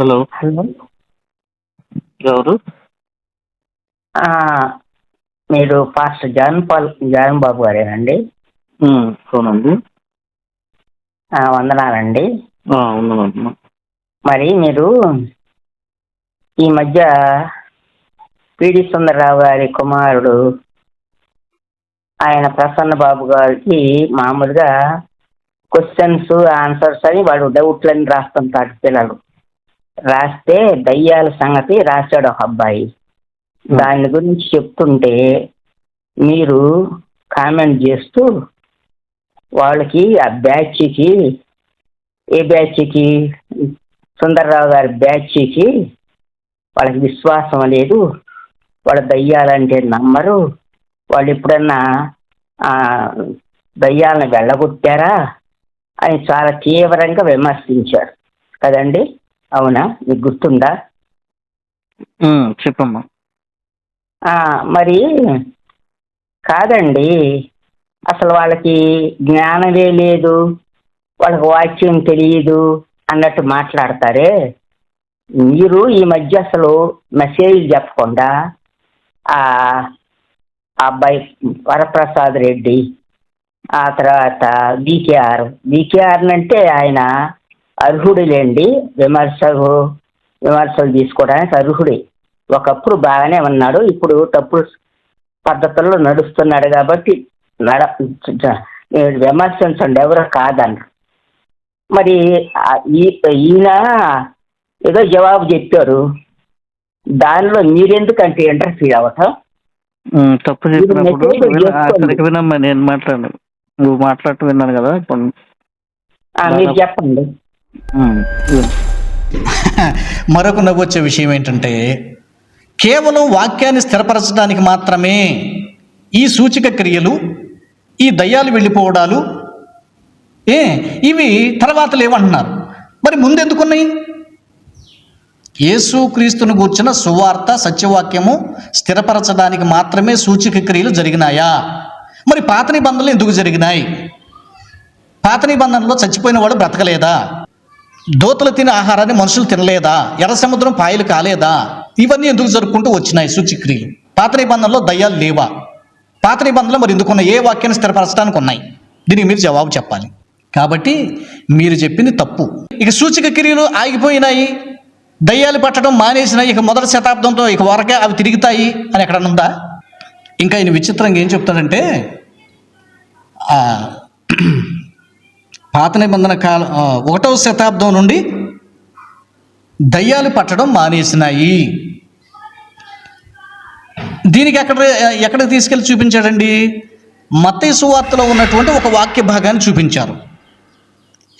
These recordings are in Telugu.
హలో. హలో. ఎవరు? మీరు pastor John Paul John Babu గారేనండి? అవునండి. వందనాలండి. మరి మీరు ఈ మధ్య పిడి సుందరరావు గారి కుమారుడు ఆయన ప్రసన్న బాబు గారికి మామూలుగా క్వశ్చన్స్ ఆన్సర్స్ అని వాడు డౌట్లని రాస్తుంటాడు పిల్లలు. రాస్తే దయ్యాల సంగతి రాశాడు ఒక అబ్బాయి. దాని గురించి చెప్తుంటే మీరు కామెంట్ చేస్తూ వాళ్ళకి ఆ బ్యాచ్కి ఏ బ్యాచ్కి సుందర్రావు గారి బ్యాచ్కి వాళ్ళకి విశ్వాసం లేదు. వాళ్ళ దయ్యాలంటే నమ్మరు. వాళ్ళు ఎప్పుడన్నా దయ్యాలను వెళ్ళగొట్టారా అని చాలా తీవ్రంగా విమర్శించారు. కదండి? అవునా? మీకు గుర్తుందా? చెప్పమ్మా. మరి కాదండి. అసలు వాళ్ళకి జ్ఞానమే లేదు. వాళ్ళకి వాక్యం తెలియదు అన్నట్టు మాట్లాడతారే? మీరు ఈ మధ్య అసలు మెసేజ్ చెప్పకుండా ఆ అబ్బాయి వరప్రసాద్ రెడ్డి ఆ తర్వాత బీకేఆర్ బీకేఆర్ అంటే ఆయన అర్హుడులేండి విమర్శలు విమర్శలు తీసుకోవడానికి అర్హుడే. ఒకప్పుడు బాగానే ఉన్నాడు ఇప్పుడు తప్పుడు పద్ధతుల్లో నడుస్తున్నాడు కాబట్టి నడ విమర్శించండి ఎవరో కాదన్నారు మరి ఈయన ఏదో జవాబు చెప్పారు దానిలో మీరెందుకంటే ఇంటర్ఫీర్ అవ్వటం ఉమ్, తప్పు మీరు చెప్పినప్పుడు వినమ్మా నేను మాట్లాడను. నువ్వు మాట్లాడటం విన్నాను కదా ఇప్పుడు మీరు చెప్పండి. మరొక నవ్వొచ్చే విషయం ఏంటంటే కేవలం వాక్యాన్ని స్థిరపరచడానికి మాత్రమే ఈ సూచిక క్రియలు ఈ దయ్యాలు వెళ్ళిపోవడాలు ఏ ఇవి తర్వాత లేవంటున్నారు. మరి ముందెందుకున్నాయి? యేసు క్రీస్తును గూర్చిన సువార్త సత్యవాక్యము స్థిరపరచడానికి మాత్రమే సూచిక క్రియలు జరిగినాయా? మరి పాత నిబంధనలు ఎందుకు జరిగినాయి? పాత నిబంధనలో చచ్చిపోయిన వాడు బ్రతకలేదా? దోతలు తినే ఆహారాన్ని మనుషులు తినలేదా? ఎర్ర సముద్రం పాయలు కాలేదా? ఇవన్నీ ఎందుకు జరుపుకుంటూ వచ్చినాయి సూచిక్రియలు? పాత నిబంధనలో దయ్యాలు లేవా? పాత నిబంధనలు మరి ఎందుకున్న ఏ వాక్యాన్ని స్థిరపరచడానికి ఉన్నాయి? దీనికి మీరు జవాబు చెప్పాలి. కాబట్టి మీరు చెప్పింది తప్పు. ఇక సూచిక క్రియలు ఆగిపోయినాయి. దయ్యాలు పట్టడం మానేసినాయి. ఇక మొదటి శతాబ్దంతో ఇక వరకే అవి తిరుగుతాయి అని ఎక్కడ ఉందా? ఇంకా ఈయన విచిత్రంగా ఏం చెప్తాడంటే పాత నిబంధన కాలం ఒకటవ శతాబ్దం నుండి దయ్యాలు పట్టడం మానేసినాయి. దీనికి ఎక్కడ ఎక్కడికి తీసుకెళ్ళి చూపించాడండి? మత్తయి సువార్తలో ఉన్నటువంటి ఒక వాక్య భాగాన్ని చూపించారు.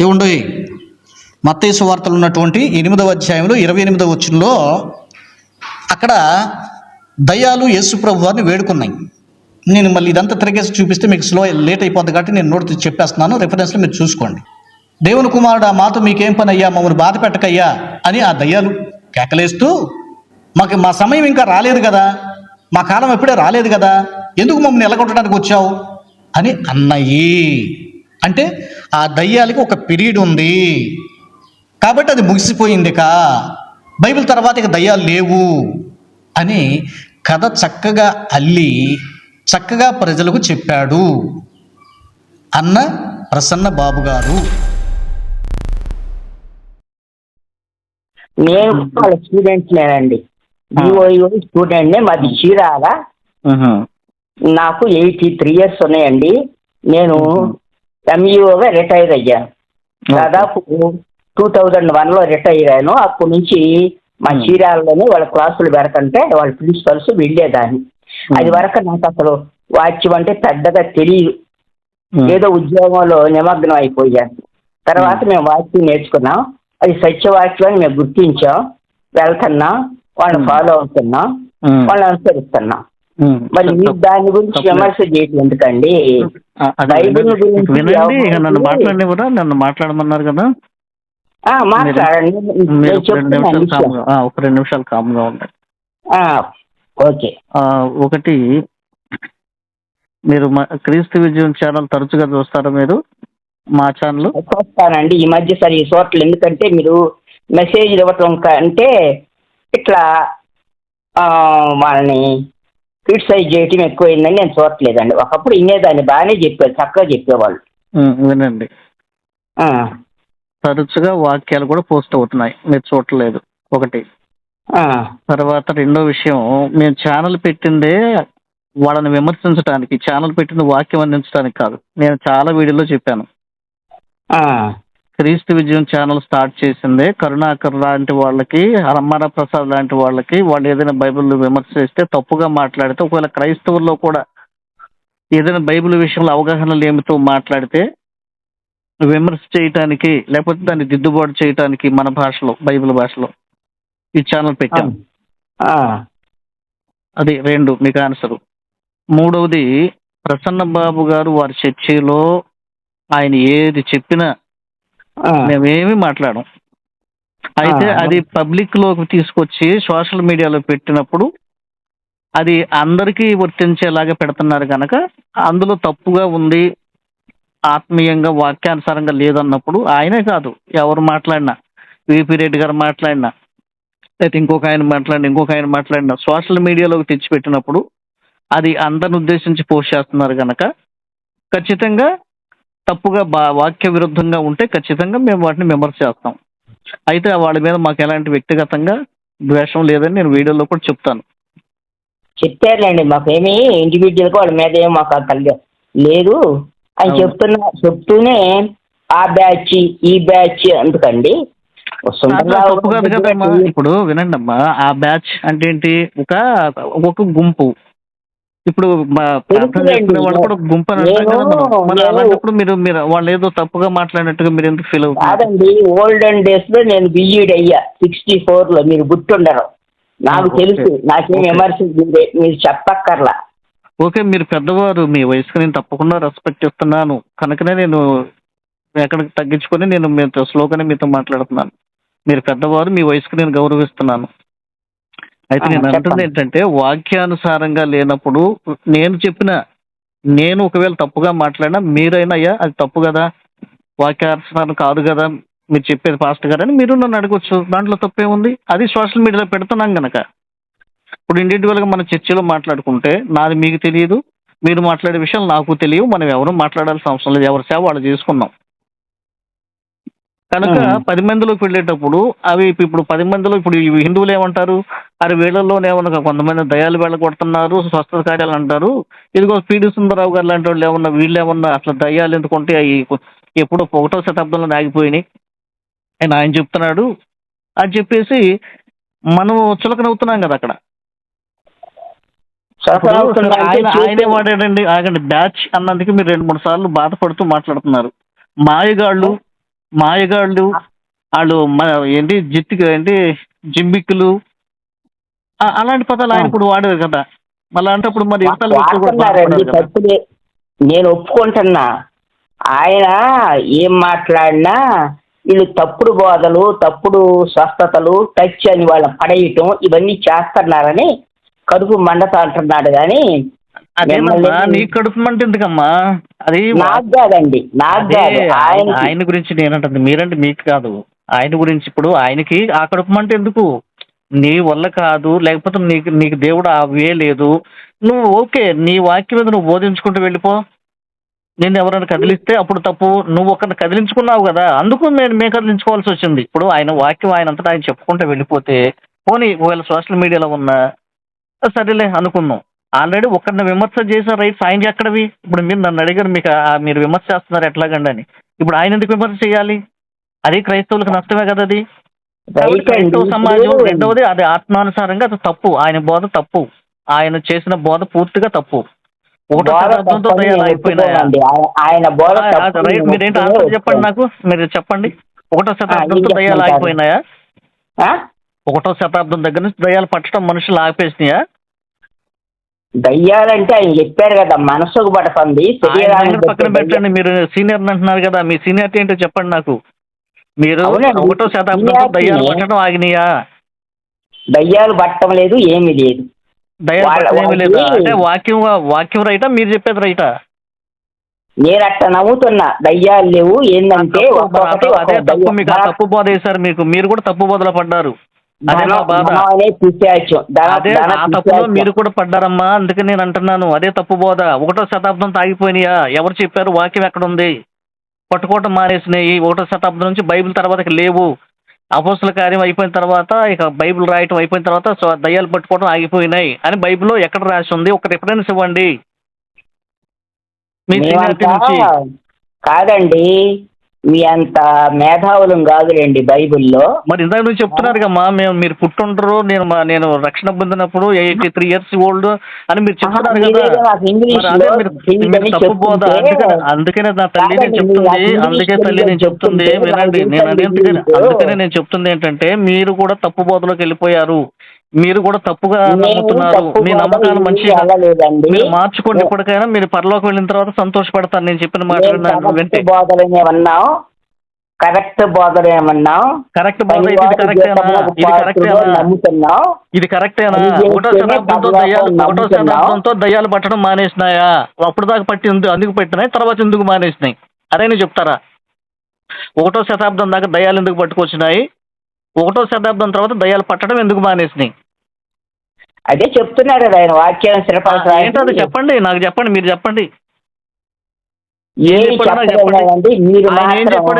ఏముండోయ్ మత్తయి సువార్తలు ఉన్నటువంటి ఎనిమిదవ అధ్యాయంలో ఇరవై ఎనిమిదవ వచ్చంలో అక్కడ దయ్యాలు యేసు ప్రభు వారిని వేడుకున్నాయి. నేను మళ్ళీ ఇదంతా తిరిగేసి చూపిస్తే మీకు స్లో లేట్ అయిపోద్ది కాబట్టి నేను నోట్ చెప్పేస్తున్నాను. రిఫరెన్స్లో మీరు చూసుకోండి. దేవుని కుమారుడు ఆ మాతో మీకేం పని అయ్యా మమ్మల్ని బాధ పెట్టకయ్యా? అని ఆ దయ్యాలు కేకలేస్తూ మాకు మా సమయం ఇంకా రాలేదు కదా. మా కాలం ఎప్పుడే రాలేదు కదా. ఎందుకు మమ్మల్ని ఎలగొట్టడానికి వచ్చావు? అని అన్నయ్యి. అంటే ఆ దయ్యాలకి ఒక పీరియడ్ ఉంది. కాబట్టి అది ముగిసిపోయింది కా బైబిల్ తర్వాత ఇక దయ్యాలు లేవు. అని కథ చక్కగా అల్లి చక్కగా ప్రజలకు చెప్పాడు అన్న ప్రసన్న బాబు గారు. నేను వాళ్ళ స్టూడెంట్ నేనండి. స్టూడెంట్ మాది చీరాల. నాకు ఎయిటీ త్రీ ఇయర్స్ ఉన్నాయండి. నేను ఎంఈఓగా రిటైర్ అయ్యాను దాదాపు టూ థౌజండ్ వన్లో రిటైర్ అయ్యాను. అప్పటి నుంచి మా. చీరాలలోనే వాళ్ళ క్లాసులు పెడతంటే వాళ్ళ ప్రిన్సిపల్స్ వెళ్ళేదాన్ని అది వరకు నాకు అసలు వాచ్యం అంటే పెద్దగా తెలియదు. ఏదో ఉద్యోగంలో నిమగ్నం అయిపోయాను. తర్వాత మేము. వాక్యం నేర్చుకున్నాం. అది సత్యవాక్యం అని మేము గుర్తించాం. వెళ్తున్నాం. వాళ్ళని. ఫాలో అవుతున్నాం. వాళ్ళని అనుసరిస్తున్నాం. మరి మీరు. దాని గురించి. విమర్శ చేయటం ఎందుకండి? బైబిల్ వినండి. నన్ను మాట్లాడనివ్వరా నన్ను మాట్లాడమన్నారు కదా. మాట్లాడండి. ఒక రెండు నిమిషాలు. కామ్గా ఉండండి. ఆ, ఓకే. ఒకటి మీరు మా క్రీస్తు విజయం ఛానల్ తరచుగా చూస్తారా మీరు? మా ఛానల్? చూస్తానండి. ఈ మధ్య సరే ఈ చోట్ల ఎందుకంటే మీరు మెసేజ్లు ఇవ్వటం కంటే ఇట్లా వాళ్ళని క్రిటిసైజ్ చేయటం ఎక్కువైందని నేను చూడట్లేదండి. ఒకప్పుడు ఇన్నేదాన్ని బాగానే చెప్పారు చక్కగా చెప్పేవాళ్ళు. వినండి. తరచుగా వాక్యాలు కూడా పోస్ట్ అవుతున్నాయి. మీరు చూడట్లేదు. ఒకటి. తర్వాత రెండో విషయం మేము ఛానల్ పెట్టిందే వాళ్ళని విమర్శించడానికి ఛానల్ పెట్టింది వాక్యం అందించడానికి కాదు. నేను చాలా వీడియోలో చెప్పాను. క్రీస్తు విజయం ఛానల్ స్టార్ట్ చేసిందే కరుణాకర్ లాంటి వాళ్ళకి రమ్మారా ప్రసాద్ లాంటి వాళ్ళకి వాళ్ళు ఏదైనా బైబిల్ విమర్శ చేస్తే తప్పుగా మాట్లాడితే ఒకవేళ క్రైస్తవుల్లో కూడా ఏదైనా బైబిల్ విషయంలో అవగాహన లేమితో మాట్లాడితే విమర్శ చేయటానికి లేకపోతే దాన్ని దిద్దుబాటు చేయటానికి మన భాషలో బైబిల్ భాషలో ఈ ఛానల్ పెట్టాం. అది రెండు మీకు ఆన్సర్ మూడవది ప్రసన్న బాబు గారు వారి చర్చిలో ఆయన ఏది చెప్పినా మేమేమి మాట్లాడం అయితే. అది పబ్లిక్లోకి తీసుకొచ్చి సోషల్ మీడియాలో పెట్టినప్పుడు అది అందరికీ వర్తించేలాగా పెడుతున్నారు కనుక అందులో తప్పుగా ఉంది ఆత్మీయంగా వాక్యానుసారంగా లేదన్నప్పుడు ఆయనే కాదు ఎవరు మాట్లాడినా విపి రెడ్డి గారు మాట్లాడినా లేకపోతే ఇంకొక ఆయన మాట్లాడిన ఇంకొక ఆయన మాట్లాడినా సోషల్ మీడియాలోకి తెచ్చిపెట్టినప్పుడు అది అందరిని ఉద్దేశించి పోస్ట్ చేస్తున్నారు కనుక ఖచ్చితంగా తప్పుగా బా వాక్య విరుద్ధంగా ఉంటే ఖచ్చితంగా మేము వాటిని విమర్శ చేస్తాం. అయితే వాళ్ళ మీద మాకు ఎలాంటి వ్యక్తిగతంగా ద్వేషం లేదని నేను వీడియోలో కూడా చెప్తాను. చెప్పారులేండి మాకేమీ ఇండివిజువల్గా వాళ్ళ మీద ఏం మాకు అంత లేదు. అని. చెప్తున్నా చెప్తూనే ఆ బ్యాచ్ ఈ బ్యాచ్ సుందరరావు తప్పు కాదు కదమ్మా ఇప్పుడు వినండి అమ్మా ఆ బ్యాచ్ అంటే ఏంటి? ఒక ఒక గుంపు. ఇప్పుడు వాళ్ళు కూడా గుంపు అని మరి అలాంటప్పుడు మీరు మీరు వాళ్ళు ఏదో తప్పుగా మాట్లాడినట్టుగా మీరు ఎందుకు ఫీల్ కాదండి ఓల్డెన్ డేస్లో నేను బిఈడ్ అయ్యా సిక్స్టీ ఫోర్లో. మీరు గుర్తుండరు. నాకు. తెలుసు. నాకేం మీరే- మీరు చెప్పక్కర్లా. ఓకే మీరు పెద్దవారు మీ వయసుకు నేను తప్పకుండా రెస్పెక్ట్ ఇస్తున్నాను కనుకనే నేను ఎక్కడికి తగ్గించుకొని నేను మీతో స్లోగానే మీతో మాట్లాడుతున్నాను. మీరు పెద్దవారు మీ వయసుకు నేను గౌరవిస్తున్నాను. అయితే నేను అంటుంది. ఏంటంటే వాక్యానుసారంగా లేనప్పుడు నేను చెప్పిన నేను ఒకవేళ తప్పుగా మాట్లాడినా మీరైనా అయ్యా అది తప్పు కదా వాక్యానుసారం కాదు కదా మీరు చెప్పేది ఫాస్ట్ గారు అని మీరు నన్ను అడగొచ్చు. దాంట్లో తప్పేముంది అది సోషల్ మీడియాలో పెడుతున్నాం గనక. ఇప్పుడు ఇండివిజువల్గా మన చర్చలో మాట్లాడుకుంటే నాది మీకు తెలియదు మీరు మాట్లాడే విషయాలు నాకు తెలియవు మనం ఎవరు మాట్లాడాల్సిన అవసరం లేదు ఎవరి సేవ వాళ్ళు చేసుకున్నాం. కనుక. పది మందిలోకి వెళ్ళేటప్పుడు అవి ఇప్పు- ఇప్పుడు పది మందిలో ఇప్పుడు హిందువులు ఏమంటారు? అరే వీళ్ళలోనే ఏమన్నా కొంతమంది దయాలు వెళ్ళ కొడుతున్నారు స్వస్థత కార్యాలు అంటారు. ఇదిగో పీడి సుందరరావు గారు లాంటి వాళ్ళు ఏమన్నా వీళ్ళు ఏమన్నా అట్లా దయ్యాలు ఎందుకుంటే అవి ఎప్పుడో ఒకటో శతాబ్దంలో ఆగిపోయినాయి. ఆయన ఆయన చెప్తున్నాడు. అని చెప్పేసి మనం చులకనవుతున్నాం కదా అక్కడ. ఆయన ఆయనే వాడాడండి. ఆగండి బ్యాచ్ అన్నందుకు మీరు రెండు మూడు సార్లు బాధపడుతూ మాట్లాడుతున్నారు. మాయగాళ్ళు మాయగాళ్ళు వాళ్ళు మ- ఏంటి జిత్తి ఏంటి జిమ్మిక్కులు అలాంటి పదాలు ఆయన కూడా వాడారు కదా. మళ్ళీ అంటప్పుడు మరి వాడుతున్నారండి నేను ఒప్పుకుంటున్నా. ఆయన ఏం మాట్లాడినా వీళ్ళు తప్పుడు బోధలు తప్పుడు స్వస్థతలు టచ్ అని వాళ్ళని పడేయటం ఇవన్నీ చేస్తున్నారని కడుపు మండత అంటున్నాడు కానీ అదేనమ్మా మిమ్మల్ని- నీ కడుపు మంట ఎందుకమ్మా? అది నాకు కాదండి నాకు కాదు. ఆయన గురించి నేనంటుంది. మీరంటే మీకు కాదు. ఆయన గురించి ఇప్పుడు ఆయనకి ఆ కడుపు మంట ఎందుకు? నీ వల్ల కాదు లేకపోతే నీకు నీకు దేవుడు ఆ వే లేదు. నువ్వు ఓకే నీ వాక్యం మీద నువ్వు బోధించుకుంటూ వెళ్ళిపో. నేను ఎవరైనా కదిలిస్తే అప్పుడు తప్పు. నువ్వు ఒకరిని కదిలించుకున్నావు కదా అందుకు నేను మేము కదిలించుకోవాల్సి వచ్చింది. ఇప్పుడు ఆయన వాక్యం ఆయన అంతటా ఆయన చెప్పుకుంటూ వెళ్ళిపోతే పోనీ ఒకవేళ సోషల్ మీడియాలో ఉన్నా సరేలే అనుకుందాం ఆల్రెడీ ఒకరిని విమర్శ చేసిన రైట్స్ ఆయనకి ఎక్కడవి? ఇప్పుడు మీరు నన్ను అడిగారు మీకు మీరు విమర్శ చేస్తున్నారు ఎట్లాగండి అని. ఇప్పుడు ఆయన ఎందుకు విమర్శ చేయాలి? అది క్రైస్తవులకు నష్టమే కదా అది. క్రైస్తవ సమాజం రెండవది అది ఆత్మానుసారంగా అది తప్పు. ఆయన బోధ తప్పు. ఆయన చేసిన బోధ పూర్తిగా తప్పు. మీరేంటి ఆన్సర్ చెప్పండి. నాకు. మీరు చెప్పండి. ఒకటో శతాబ్దంతో దయ్యాలు చెప్పమంటారు? ఆగిపోయినాయా? ఒకటో శతాబ్దం దగ్గర నుంచి దయ్యాలు పట్టడం మనుషులు ఆపేసినాయా? దయ్యాలంటే ఆయన చెప్పారు కదా మనసుకు పడుతుంది పక్కన పట్టే పెట్టండి మీరు సీనియర్ అంటున్నారు కదా మీ సీనియారిటీ ఏంటో చెప్పండి నాకు. మీరు. ఒకటో seniority- దయ్యాలు పట్టడం ఆగినాయా? దయ్యాలు పట్టడం లేదు ఏమీ లేదు. దయ్యాలు ఏమీ లేదా? అంటే వాక్యం వాక్యం రైటా? మీరు చెప్పేది రైటా? నేను అట్ట నవ్వుతున్నా దయ్యాలు లేవు ఏంటంటే తప్పు, అదే-. మీకు తప్పు బోధ వేశారు మీకు మీరు కూడా తప్పు బోధలో పడ్డారు. తప్పులో. మీరు కూడా పడ్డారమ్మా. అందుకే నేను అంటున్నాను. అదే తప్పు బోధ. ఒకటో శతాబ్దం తాగిపోయినాయా? ఎవరు చెప్పారు? వాక్యం ఎక్కడ ఉంది పట్టుకోవటం మానేసినాయి. ఒకటో శతాబ్దం నుంచి బైబిల్ తర్వాత లేవు. అపోస్తుల కార్యం అయిపోయిన తర్వాత ఇక బైబిల్ రాయటం అయిపోయిన తర్వాత దయ్యాలు పట్టుకోవడం ఆగిపోయినాయి అని బైబిల్లో ఎక్కడ రాసి ఉంది? ఒక రిఫరెన్స్ ఇవ్వండి. మీ కాదండి. మీ అంత మేధావులం కాదులేండి బైబిల్లో. మరి ఇందాక నుంచి చెప్తున్నారు కమ్మా మేము మీరు పుట్టుండరు నేను మా నేను రక్షణ పొందినప్పుడు ఎయిటీ త్రీ ఇయర్స్ ఓల్డ్ అని మీరు చెప్తున్నారు కదా. మీరేదో నాకు ఇంగ్లీష్ మరి అదే లో మీరు తెలియదని మీరు తప్పు బోధ చెప్తుంటే- అందుకనే అందుకనే నా తల్లి నేను కాదండి, చెప్తుంది నాకు అందుకే తల్లి నేను చెప్తుంది చెప్తుంటే వినండి. నాకు నేను. అందుకనే నేను చెప్తుంది ఏంటంటే మీరు కూడా తప్పు బోధలోకి వెళ్ళిపోయారు. మీరు కూడా తప్పుగా నేను నమ్ముతున్నారు. మీ నమ్మకాలు వెళ్ళలేదండి. మీరు మార్చుకోండి ఇప్పటికైనా మీరు పరలోకి వెళ్ళిన తర్వాత సంతోషపడతాను నేను చెప్పిన మాట కరెక్ట్ వింటే. బోధలు కరెక్ట్ బోధలు ఏమన్నాం? కరెక్ట్ బోధ ఇది కరెక్టేనా ఇది కరెక్టేనా నమ్ముతున్నాం? ఇది కరెక్టేనా ఒకటో శతాబ్దంతో దయ్యాలు ఒకటో. శతాబ్దంతో దయ్యాలు పట్టడం మానేసినాయా? అప్పుడు దాకా పట్టి అందుకు పెట్టినాయి తర్వాత ఎందుకు మానేసినాయి? అదే నువ్వు చెప్తారా? ఒకటో శతాబ్దం దాకా దయ్యాలు ఎందుకు పట్టుకొచ్చినాయి? ఒకటో శతాబ్దం తర్వాత దయ్యాలు పట్టడం ఎందుకు మానేసినాయి? అదే చెప్తున్నారు కదా ఆయన వాక్యం అది చెప్పండి నాకు చెప్పండి మీరు చెప్పండి. చెప్పండి.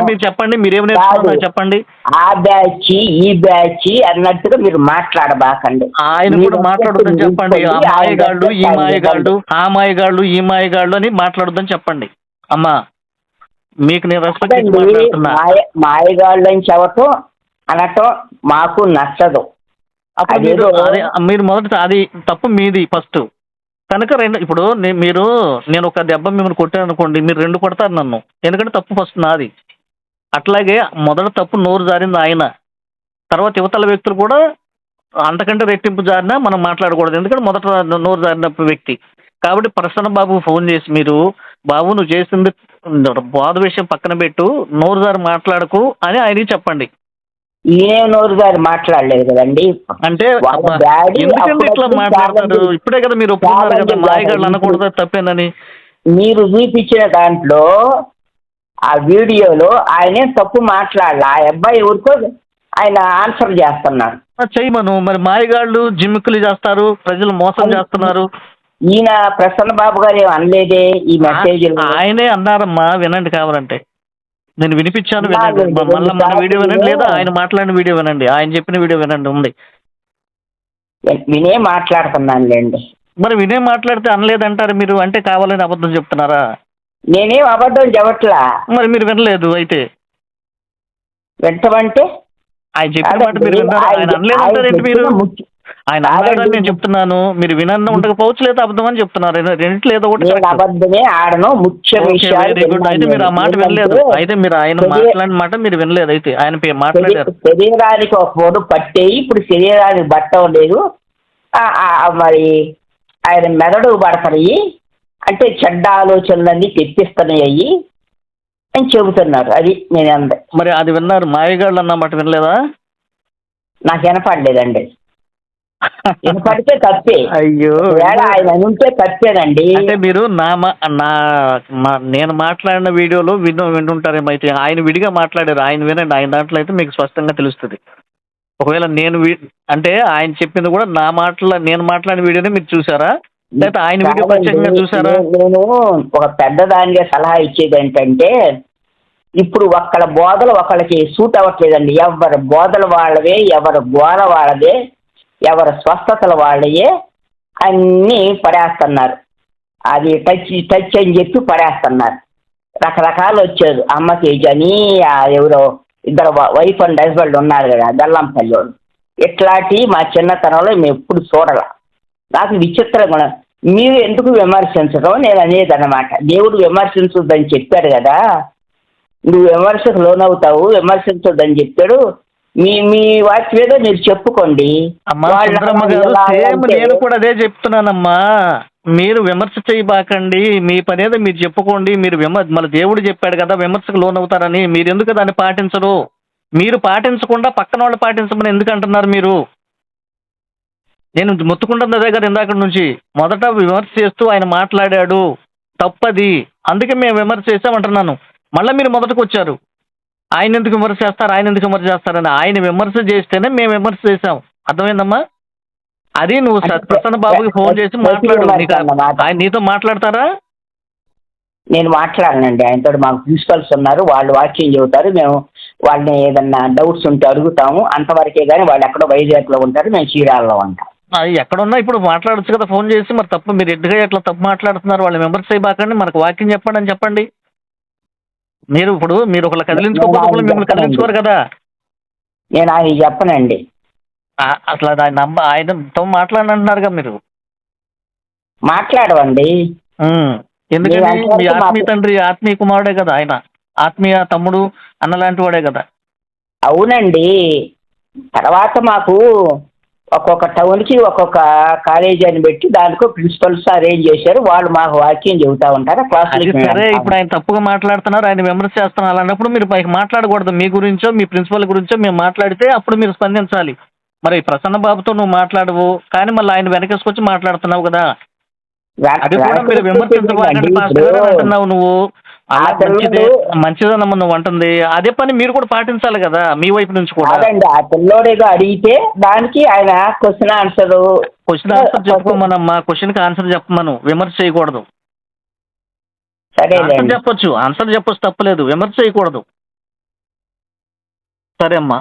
మీరు చెప్పండి నేర్చుకున్నారు ఆ బ్యాచ్ ఈ బ్యాచ్ అన్నట్టుగా మీరు మాట్లాడబాకండి. ఆయన కూడా మాట్లాడొద్దని ఒక్కటి చెప్పండి. ఆ మాయగాళ్ళు ఈ. మాయగాళ్ళు ఆ మాయగాళ్ళు ఈ మాయగాళ్ళు అని మాట్లాడొద్దని చెప్పండి. అమ్మా మీకు నేను రెస్పెక్ట్ మాయగాళ్ళు అని చెప్పటం అనటం మాకు నచ్చదు. అప్పుడు మీరు అదే మీరు మొదట అది తప్పు మీది ఫస్ట్. కనుక రెండు ఇప్పుడు నే- మీరు నేను ఒక దెబ్బ మిమ్మల్ని కొట్టాను అనుకోండి మీరు రెండు కొడతారు నన్ను. ఎందుకంటే తప్పు ఫస్ట్ నాది. అట్లాగే మొదట తప్పు నోరు జారింది ఆయన. తర్వాత యువతల వ్యక్తులు కూడా అంతకంటే రెట్టింపు జారినా మనం మాట్లాడకూడదు. ఎందుకంటే మొదట నోరు జారిన వ్యక్తి. కాబట్టి ప్రసన్న బాబు ఫోన్ చేసి మీరు బాబు నువ్వు చేసింది బాధ విషయం పక్కన పెట్టు నోరు జారి మాట్లాడకు అని ఆయనకి చెప్పండి. ఈయనే నోరు గారు మాట్లాడలేదు కదండి. అంటే ఎందుకండి ఇట్లా మాట్లాడతారు ఇప్పుడే కదా మీరు ఒప్పుకున్నారు కదా మాయగాళ్ళు. అనకూడదు తప్పేందని? మీరు చూపించిన దాంట్లో ఆ వీడియోలో ఆయనే తప్పు మాట్లాడాలి. ఆ అబ్బాయి ఊరుకో ఆయన ఆన్సర్ చేస్తున్నాడు ఆ, చెయ్యమను మరి మాయగాళ్ళు జిమ్మిక్కులు చేస్తారు ప్రజలు మోసం చేస్తున్నారు. ఈయన ప్రసన్న బాబు గారు ఏం అనలేదే ఈ మెసేజ్ ఆయనే అన్నారమ్మా వినండి కావాలంటే. నేను వినిపించాను వినండి. మళ్ళా మన వీడియో వినండి. లేదా ఆయన మాట్లాడిన వీడియో వినండి. ఆయన చెప్పిన వీడియో వినండి. ఉంది. వినే మాట్లాడుతున్నానులేండి. మరి వినే మాట్లాడితే అనలేదంటారు మీరు? అంటే కావాలని అబద్ధం చెప్తున్నారా? నేనేం అబద్ధం చెప్పట్లా? మరి మీరు వినలేదు అయితే. వింటమంటే? ఆయన చెప్పిన మాట మీరు విన్నారా? ఆయన అనలేదంటారేంటి మీరు? ఆయన అన్నాడని నేను చెప్తున్నాను. మీరు వినన్న ఉండకపోవచ్చు లేదా అబద్ధం అని చెప్తున్నారు. రెండు- రెండిట్లో ఏదో ఒకటి. అబద్ధమే ఆడను. ముఖ్య వెరీ గుడ్ అయితే మీరు ఆ మాట. వినలేదు. అయితే మీరు ఆయన మాట్లాడిన మాట మీరు వినలేదు. అయితే ఆయన మాట్లాడారు. శరీ- శరీరానికి ఒక పొడు పట్టేయి. ఇప్పుడు శరీరానికి బట్టం లేదు. మరి ఆయన మెదడు పడతాయి అంటే చెడ్డ ఆలోచనలన్నీ తెప్పిస్తున్నాయి అని చెబుతున్నారు. అది నేను అందే మరి అది విన్నారు. మాయగాళ్ళు అన్న మాట వినలేదా? నాకు వినపడలేదండి. వినపడితే తప్పే అయ్యో. ఆయన ఉంటే తప్పేనండి అంటే మీరు నా మా- నా నేను మాట్లాడిన వీడియోలో విను వింటుంటారేమో అయితే ఆయన విడిగా మాట్లాడారు. ఆయన వినండి. ఆయన దాంట్లో అయితే మీకు స్పష్టంగా తెలుస్తుంది. ఒకవేళ నేను అంటే ఆయన చెప్పింది కూడా నా మాటల నేను మాట్లాడిన వీడియోనే మీరు చూసారా? లేకపోతే ఆయన వీడియో ప్రత్యేకంగా చూసారా? నేను- నేను ఒక పెద్దదానిగా సలహా ఇచ్చేది ఏంటంటే ఇప్పుడు ఒక్కళ్ళ బోధలు ఒకళ్ళకి సూట్ అవ్వట్లేదండి. ఎవరి బోధలు వాళ్ళవే ఎవరి గోల వాళ్ళదే. ఎవరి స్వస్థతల వాళ్ళయే అన్నీ పడేస్తున్నారు. అది టచ్ టచ్ అని చెప్పి పడేస్తున్నారు. రకరకాలు వచ్చారు. అమ్మ తేజ్ అని ఎవరో ఇద్దరు వైఫ్ అండ్ హస్బెండ్ ఉన్నారు కదా గల్లంపల్లి వాళ్ళు ఇట్లాంటి మా చిన్నతనంలో మేము ఎప్పుడు చూడాల. నాకు విచిత్రంగా ఉన్నది. మీరు ఎందుకు విమర్శించడం నేను అనేది అనమాట దేవుడు విమర్శించొద్దని చెప్పాడు కదా. నువ్వు విమర్శకు లోనవుతావు విమర్శించొద్దని చెప్పాడు. మీ మీ వాటి మీద మీరు చెప్పుకోండి. అమ్మా గారు సేమ్ నేను కూడా అదే చెప్తున్నానమ్మా. మీరు విమర్శ చేయబాకండి. మీ పని ఏదో మీరు చెప్పుకోండి. మీరు విమర్శ మన దేవుడు చెప్పాడు కదా విమర్శకు లోనవుతారని. మీరు ఎందుకు దాన్ని పాటించరు? మీరు పాటించకుండా పక్కన వాళ్ళు పాటించమని ఎందుకు అంటున్నారు మీరు? నేను మొత్తుకుంటుంది అదే కదా ఇందాక నుంచి. మొదట విమర్శ చేస్తూ ఆయన మాట్లాడాడు. తప్పది. అందుకే మేము విమర్శ చేసామంటున్నాను మళ్ళీ మీరు మొదటికి వచ్చారు. ఆయన ఎందుకు విమర్శ చేస్తారు? ఆయన ఎందుకు విమర్శ చేస్తారని ఆయన విమర్శ చేస్తేనే మేము విమర్శ చేసాం అర్థమైందమ్మా? అది నువ్వు అంటే సత్యప్రసన్న బాబుకి ఫోన్ చేసి మాట్లాడు. ఆయన నీతో మాట్లాడతారా? నేను మాట్లాడనండి. ఆయనతో మాకు ప్రిన్సిపల్స్ ఉన్నారు. వాళ్ళు వాక్యం చెబుతారు. మేము వాళ్ళని ఏదన్నా డౌట్స్ ఉంటే అడుగుతాము. అంతవరకే కానీ వాళ్ళు ఎక్కడో వైజాగ్లో ఉంటారు. మేము చీరాలలో ఉంటాం. ఎక్కడున్నా ఇప్పుడు మాట్లాడొచ్చు కదా. ఫోన్ చేసి మరి తప్పు మీరు ఎడ్డుగా ఎట్లా తప్పు మాట్లాడుతున్నారు? వాళ్ళు విమర్శ చేయబాకండి. మనకు వాక్యం చెప్పండి అని చెప్పండి. మీరు ఇప్పుడు మీరు ఒకళ్ళు కదిలించుకోకపోతే ఒకళ్ళు మిమ్మల్ని కదిలించుకోరు కదా. నేను ఆయన చెప్పనండి. అసలు ఆయన నమ్మ ఆయనతో మాట్లాడంటున్నారుగా మీరు. మాట్లాడవండి. అంతవరకు మీ ఆత్మీయ తండ్రి ఆత్మీయ కుమారుడే కదా ఆయన. ఆత్మీయ తమ్ముడు అన్న లాంటి వాడే కదా. అవునండి. తర్వాత మాకు ఒక్కొక్క టౌన్కి ఒక్కొక్క కాలేజీ అని పెట్టి దానికో ప్రిన్సిపల్స్ అరేంజ్ చేశారు. వాళ్ళు మాకు వాక్యం చెబుతా ఉంటారు. మేము సరే. ఇప్పుడు ఆయన తప్పుగా మాట్లాడుతున్నారు. ఆయన విమర్శ చేస్తున్నారు అలాంటప్పుడు మీరు పైకి మాట్లాడకూడదు. మీ గురించో మీ ప్రిన్సిపల్ గురించో మేము మాట్లాడితే అప్పుడు మీరు స్పందించాలి. మరి ప్రసన్న బాబుతో నువ్వు మాట్లాడవు కానీ మళ్ళీ ఆయన వెనకేసుకొచ్చి మాట్లాడుతున్నావు కదా. అది కూడా మీరు అంటున్నావు నువ్వు. అలా మంచిదే మంచిదన్నమ్మ నువ్వు అంటుంది అదే పని మీరు కూడా పాటించాలి కదా మీ వైపు నుంచి కూడా. కాదండి ఆ పిల్లోడేదో అడిగితే దానికి ఆయన క్వశ్చన్ ఆన్సర్. క్వశ్చన్ ఆన్సర్ చెప్పుకోమనమ్మా క్వశ్చన్కి ఆన్సర్ చెప్పమను విమర్శ చేయకూడదు. ఆన్సర్ సరేలేండి చెప్పొచ్చు ఆన్సర్ చెప్పొచ్చు తప్పలేదు విమర్శ చేయకూడదు. సరే అమ్మా.